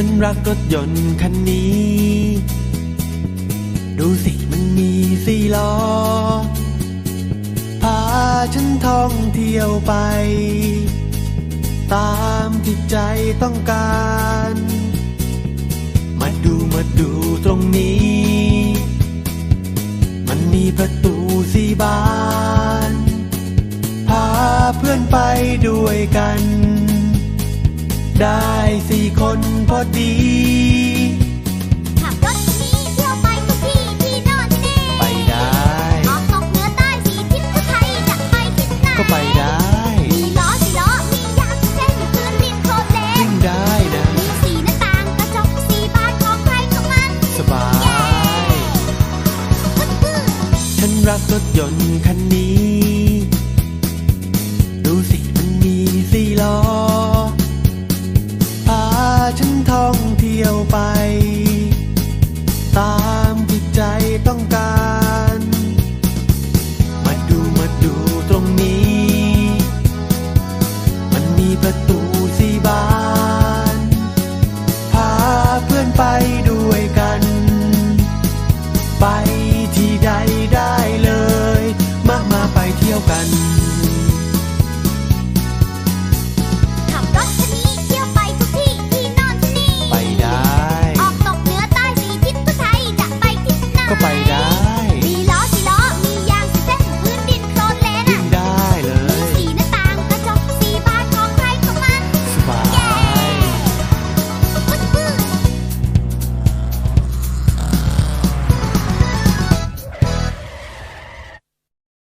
ฉันรักรถยนต์คันนี้ ดูสิมันมีสี่ล้อ พาฉันท่องเที่ยวไป ตามที่ใจต้องการ มาดูมาดูตรงนี้ มันมีประตูสี่บาน พาเพื่อนไปด้วยกัน ได้สี่คนพอดี ขับรถนี้เที่ยวไปทุกที่ที่โน่นที่นี่ไปได้ ออกตกเหนือใต้สี่ทิศทั่วไทยจะไปทิศไหนก็ไปได้ มีล้อสี่ล้อมียางเส้นพื้นดินโคลนเลวิ่นงได้นะมีสีหน้าต่างกระจกสี่บานของใครของมันสบายปึ๊บปึ๊บฉันรักรถยนต์คันนี้ การมาดูมาดูตรงนี้ มันมีประตูสี่บาน พาเพื่อนไป